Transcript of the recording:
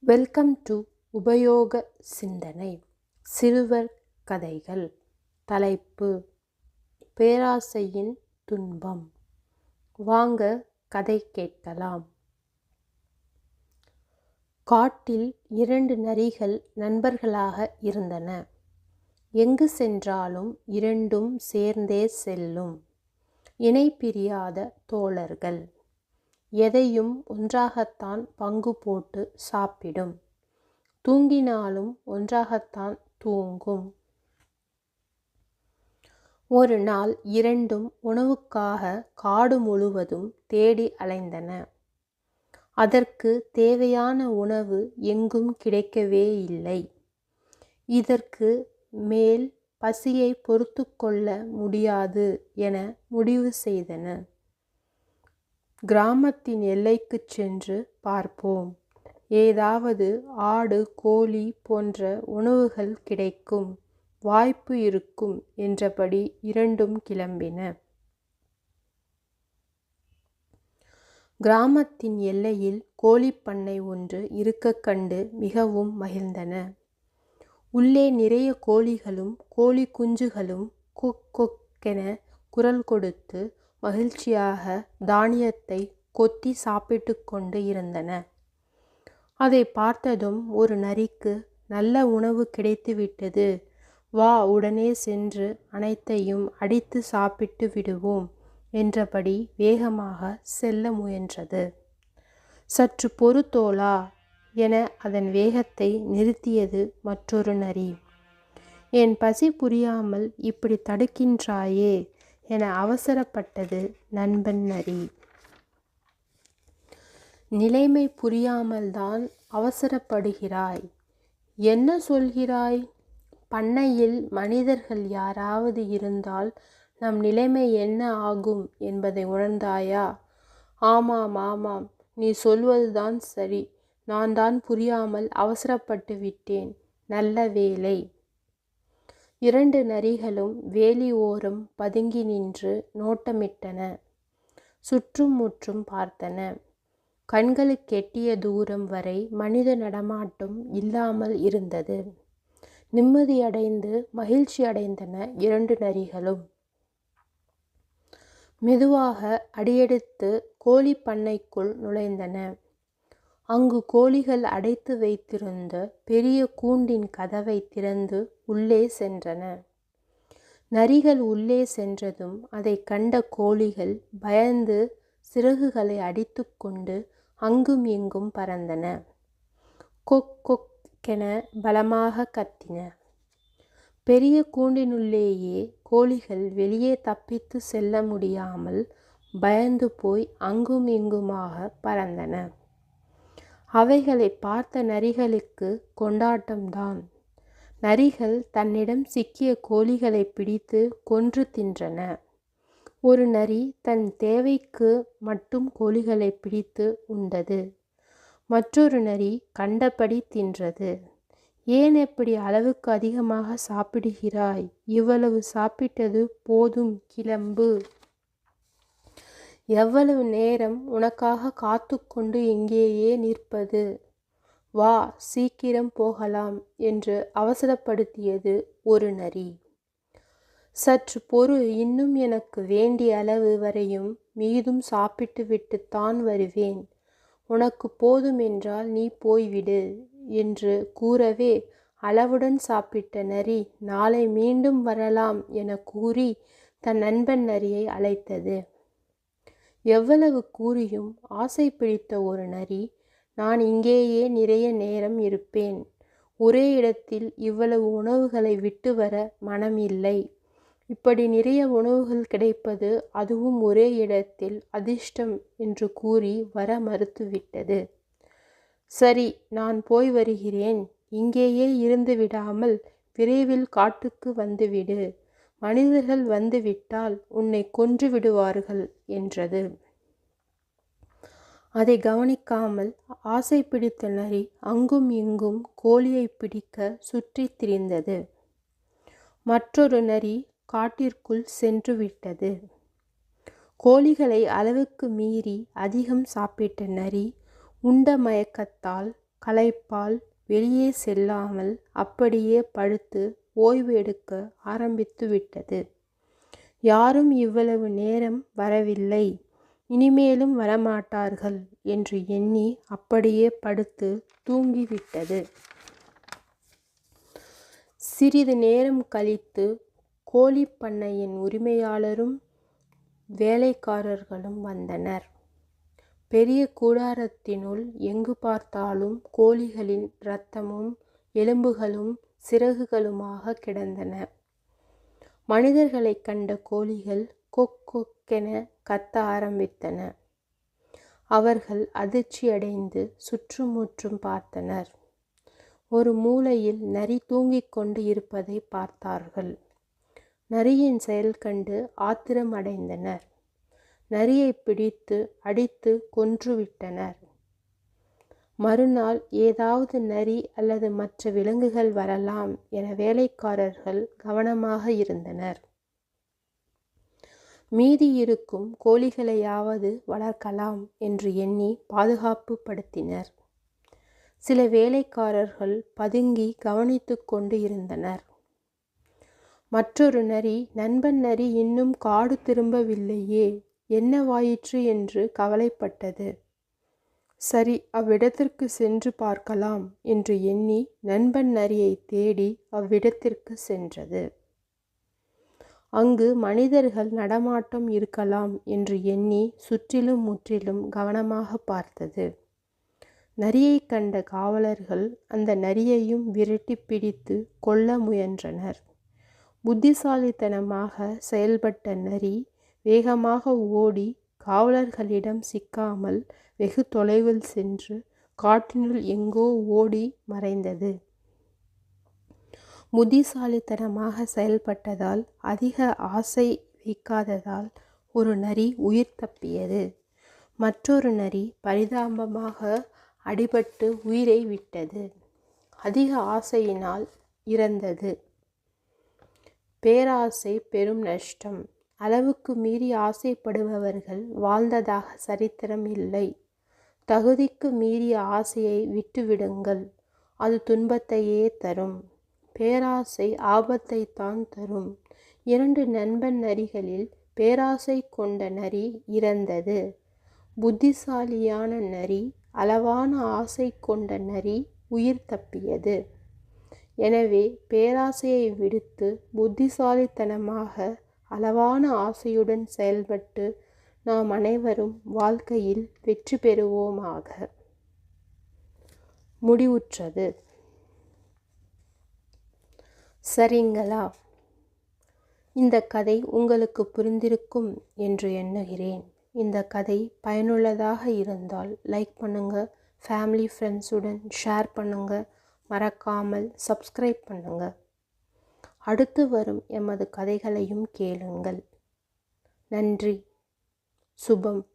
Welcome to உபயோக சிந்தனை சிறுவர் கதைகள் தலைப்பு பேராசையின் துன்பம் வாங்க கதை கேட்கலாம். காட்டில் இரண்டு நரிகள் நண்பர்களாக இருந்தன. எங்கு சென்றாலும் இரண்டும் சேர்ந்தே செல்லும். இணை பிரியாத தோழர்கள். எதையும் ஒன்றாகத்தான் பங்கு போட்டு சாப்பிடும். தூங்கினாலும் ஒன்றாகத்தான் தூங்கும். ஒரு நாள் இரண்டும் உணவுக்காக காடு முழுவதும் தேடி அலைந்தன. அதற்கு தேவையான உணவு எங்கும் கிடைக்கவே இல்லை. இதற்கு மேல் பசியை பொறுத்து கொள்ள முடியாது என முடிவு செய்தன. கிராமத்தின் எல்லைக்குச் சென்று பார்ப்போம். ஏதாவது ஆடு கோழி போன்ற உணவுகள் கிடைக்கும். வாய்ப்பு இருக்கும் என்றபடி இரண்டும் கிளம்பின. கிராமத்தின் எல்லையில் கோழிப்பண்ணை ஒன்று இருக்க கண்டு மிகவும் மகிழ்ந்தன. உள்ளே நிறைய கோழிகளும் கோழி குஞ்சுகளும் கொக்கென குரல் கொடுத்து மகிழ்ச்சியாக தானியத்தை கொத்தி சாப்பிட்டு கொண்டு இருந்தன. அதை பார்த்ததும் ஒரு நரிக்கு நல்ல உணவு கிடைத்துவிட்டது வா உடனே சென்று அனைத்தையும் அடித்து சாப்பிட்டு விடுவோம் என்றபடி வேகமாக செல்ல முயன்றது. சற்று பொறுத்தோலா என அதன் வேகத்தை நிறுத்தியது மற்றொரு நரி. என் பசி புரியாமல் இப்படி தடுக்கின்றாயே என அவசரப்பட்டது நண்பன் நரி. நிலைமை புரியாமல்தான் அவசரப்படுகிறாய். என்ன சொல்கிறாய்? பண்ணையில் மனிதர்கள் யாராவது இருந்தால் நம் நிலைமை என்ன ஆகும் என்பதை உணர்ந்தாயா? ஆமாம் ஆமாம். நீ சொல்வதுதான் சரி. நான் தான் புரியாமல் அவசரப்பட்டு விட்டேன். நல்ல வேலை இரண்டு நரிகளும் வேலி ஓரம் பதுங்கி நின்று நோட்டமிட்டன. சுற்றும் முற்றும் பார்த்தன. கண்களுக்கெட்டிய தூரம் வரை மனித நடமாட்டம் இல்லாமல் இருந்தது. நிம்மதியடைந்து மகிழ்ச்சி அடைந்தன இரண்டு நரிகளும். மெதுவாக அடியெடுத்து கோழி பண்ணைக்குள் நுழைந்தன. அங்கு கோழிகள் அடைத்து வைத்திருந்த பெரிய கூண்டின் கதவை திறந்து உள்ளே சென்றன. நரிகள் உள்ளே சென்றதும் அதை கண்ட கோழிகள் பயந்து சிறகுகளை அடித்துக்கொண்டு அங்கும் இங்கும் பறந்தன. கொக் கொக்கென பலமாக கத்தின. பெரிய கூண்டினுள்ளேயே கோழிகள் வெளியே தப்பித்து செல்ல முடியாமல் பயந்து போய் அங்கும் இங்குமாக பறந்தன. அவைகளை பார்த்த நரிகளுக்கு கொண்டாட்டம்தான் நரிகள் தன்னிடம் சிக்கிய கோழிகளை பிடித்து கொன்று தின்றன. ஒரு நரி தன் தேவைக்கு மட்டும் கோழிகளை பிடித்து உண்டது. மற்றொரு நரி கண்டபடி தின்றது. ஏன் எப்படி அளவுக்கு அதிகமாக சாப்பிடுகிறாய்? இவ்வளவு சாப்பிட்டது போதும் கிளம்பு. எவ்வளவு நேரம் உனக்காக காத்து கொண்டு இங்கேயே நிற்பது? வா சீக்கிரம் போகலாம் என்று அவசரப்படுத்தியது ஒரு நரி. சற்று பொறு இன்னும் எனக்கு வேண்டிய அளவு வரையும் மீதும் சாப்பிட்டு விட்டுத்தான் வருவேன். உனக்கு போதும் என்றால் நீ போய்விடு என்று கூறவே அளவுடன் சாப்பிட்ட நரி நாளை மீண்டும் வரலாம் என கூறி தன் நண்பன் நரியை அழைத்தது. எவ்வளவு கூறியும் ஆசை பிடித்த ஒரு நரி நான் இங்கேயே நிறைய நேரம் இருப்பேன். ஒரே இடத்தில் இவ்வளவு உணவுகளை விட்டு வர மனம் இல்லை இப்படி நிறைய உணவுகள் கிடைப்பது அதுவும் ஒரே இடத்தில் அதிர்ஷ்டம் என்று கூறி வர மறுத்துவிட்டது. சரி நான் போய் வருகிறேன். இங்கேயே இருந்து விடாமல் விரைவில் காட்டுக்கு வந்துவிடு மனிதர்கள் வந்துவிட்டால் உன்னை கொன்று விடுவார்கள் என்றது. அதை கவனிக்காமல் ஆசை பிடித்த நரி அங்கும் இங்கும் கோழியை பிடிக்க சுற்றித் திரிந்தது. மற்றொரு நரி காட்டிற்குள் சென்று விட்டது. கோழிகளை அளவுக்கு மீறி அதிகம் சாப்பிட்ட நரி உண்ட மயக்கத்தால் களைப்பால் வெளியே செல்லாமல் அப்படியே படுத்து ஓய்வு எடுக்க ஆரம்பித்து விட்டது. யாரும் இவ்வளவு நேரம் வரவில்லை. இனிமேலும் வரமாட்டார்கள் என்று எண்ணி அப்படியே படுத்து தூங்கிவிட்டது. சிறிது நேரம் கழித்து கோழிப்பண்ணையின் உரிமையாளரும் வேலைக்காரர்களும் வந்தனர். பெரிய கூடாரத்தினுள் எங்கு பார்த்தாலும் கோழிகளின் இரத்தமும் எலும்புகளும் சிறகுகளுமாக கிடந்தன. மனிதர்களைக் கண்ட கோழிகள் கொக் கொக்கென கத்த ஆரம்பித்தன. அவர்கள் அதிர்ச்சியடைந்து சுற்றுமுற்றும் பார்த்தனர். ஒரு மூலையில் நரி தூங்கிக் கொண்டு இருப்பதை பார்த்தார்கள். நரியின் செயல் கண்டு ஆத்திரம் அடைந்தனர் நரியை பிடித்து அடித்து கொன்றுவிட்டனர். மறுநாள் ஏதாவது நரி அல்லது மற்ற விலங்குகள் வரலாம் என வேலைக்காரர்கள் கவனமாக இருந்தனர். மீதி இருக்கும் கோழிகளையாவது வளர்க்கலாம் என்று எண்ணி பாதுகாப்பு படுத்தினர் சில வேலைக்காரர்கள் பதுங்கி கவனித்து கொண்டு இருந்தனர். மற்றொரு நரி நண்பன் நரி இன்னும் காடு திரும்பவில்லையே என்னவாயிற்று என்று கவலைப்பட்டது. சரி அவ்விடத்திற்கு சென்று பார்க்கலாம் என்று எண்ணி நண்பன் நரியை தேடி அவ்விடத்திற்கு சென்றது. அங்கு மனிதர்கள் நடமாட்டம் இருக்கலாம் என்று எண்ணி சுற்றிலும் முற்றிலும் கவனமாக பார்த்தது. நரியை கண்ட காவலர்கள் அந்த நரியையும் விரட்டி பிடித்து கொல்ல முயன்றனர். புத்திசாலித்தனமாக செயல்பட்ட நரி வேகமாக ஓடி காவலர்களிடம் சிக்காமல் வெகு தொலைவில் சென்று காட்டினுள் எங்கோ ஓடி மறைந்தது. புத்திசாலித்தனமாக செயல்பட்டதால் அதிக ஆசை வைக்காததால் ஒரு நரி உயிர் தப்பியது. மற்றொரு நரி பரிதாபமாக அடிபட்டு உயிரை விட்டது. அதிக ஆசையினால் இறந்தது. பேராசை பெரும் நஷ்டம். அளவுக்கு மீறி ஆசைப்படுபவர்கள் வாழ்ந்ததாக சரித்திரம் இல்லை. தகுதிக்கு மீறிய ஆசையை விட்டுவிடுங்கள். அது துன்பத்தையே தரும். பேராசை ஆபத்தை தான் தரும். இரண்டு நண்பன் நரிகளில் பேராசை கொண்ட நரி இறந்தது. புத்திசாலியான நரி அளவான ஆசை கொண்ட நரி உயிர் தப்பியது. எனவே பேராசையை விடுத்து புத்திசாலித்தனமாக அளவான ஆசையுடன் செயல்பட்டு நாம் அனைவரும் வாழ்க்கையில் வெற்றி பெறுவோமாக. முடிவுற்றது. சரிங்களா? இந்த கதை உங்களுக்கு புரிந்திருக்கும் என்று எண்ணுகிறேன். இந்த கதை பயனுள்ளதாக இருந்தால் லைக் பண்ணுங்கள் ஃபேமிலி ஃப்ரெண்ட்ஸுடன் ஷேர் பண்ணுங்கள் மறக்காமல் சப்ஸ்கிரைப் பண்ணுங்கள் அடுத்து வரும் எமது கதைகளையும் கேளுங்கள். நன்றி. சுபம்.